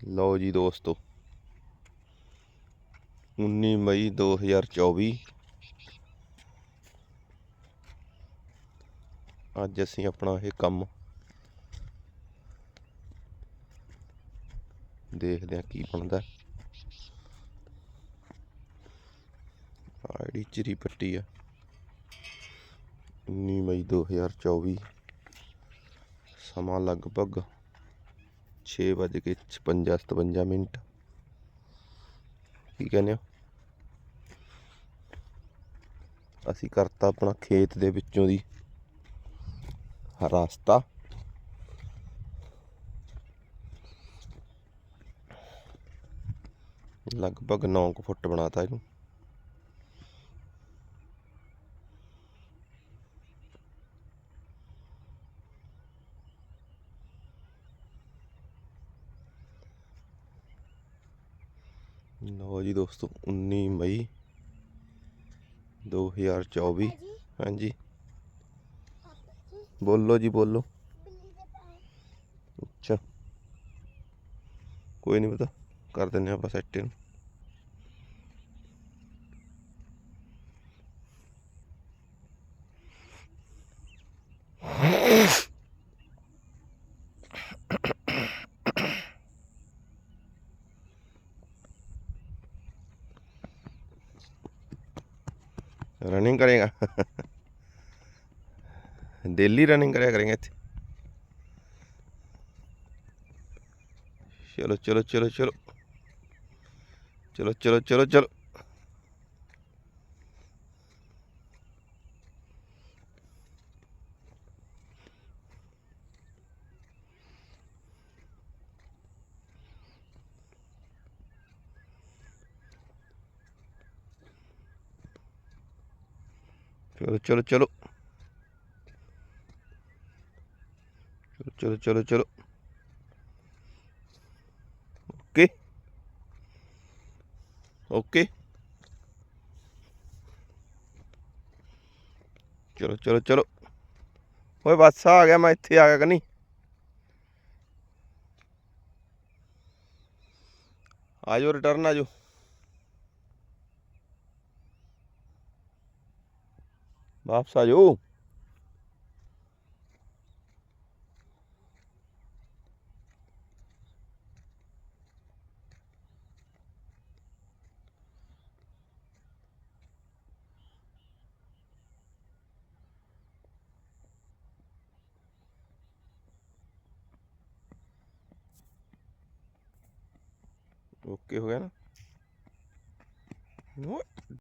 ਲਓ ਜੀ ਦੋਸਤੋ 19 ਮਈ 2024 ਅੱਜ ਅਸੀਂ ਆਪਣਾ ਇਹ ਕੰਮ ਦੇਖਦੇ ਹਾਂ ਕੀ ਬਣਦਾ। ਆ ਜਿਹੜੀ ਚਿਰੀ ਪੱਟੀ ਆ 19 ਮਈ 2024 ਸਮਾਂ ਲਗਭਗ 6 ਵੱਜ ਕੇ 56 57 ਮਿੰਟ। ਕੀ ਕਹਿੰਦੇ ਹੋ? ਅਸੀਂ ਕਰਤਾ ਆਪਣਾ ਖੇਤ ਦੇ ਵਿੱਚੋਂ ਦੀ ਰਸਤਾ। ਲਗਭਗ 9 ਫੁੱਟ ਬਣਾਤਾ ਇਹਨੂੰ। ਲਓ ਜੀ ਦੋਸਤੋ 19 ਮਈ 2024 ਹਾਂਜੀ। ਬੋਲੋ ਜੀ ਬੋਲੋ। ਅੱਛਾ। ਕੋਈ ਨਹੀਂ ਪਤਾ ਕਰ ਦਿੰਨੇ ਆਪਾਂ ਸੈੱਟ ਇਹਨੂੰ रनिंग करेगा डेली रनिंग करेगा करेंगे ਇੱਥੇ चलो चलो चलो चलो चलो चलो चलो चलो ਚਲੋ ਚਲੋ ਚਲੋ। ਚਲੋ ਚਲੋ ਚਲੋ ਓਕੇ। ਓਕੇ। ਚਲੋ ਚਲੋ ਚਲੋ। ਓਏ, ਬਸ ਆ ਗਿਆ, ਮੈਂ ਇੱਥੇ ਆ ਗਿਆ ਕਨੀ ਆਜੋ ਰਿਟਰਨ ਆਜੋ 맙사요. ओके हो गया ना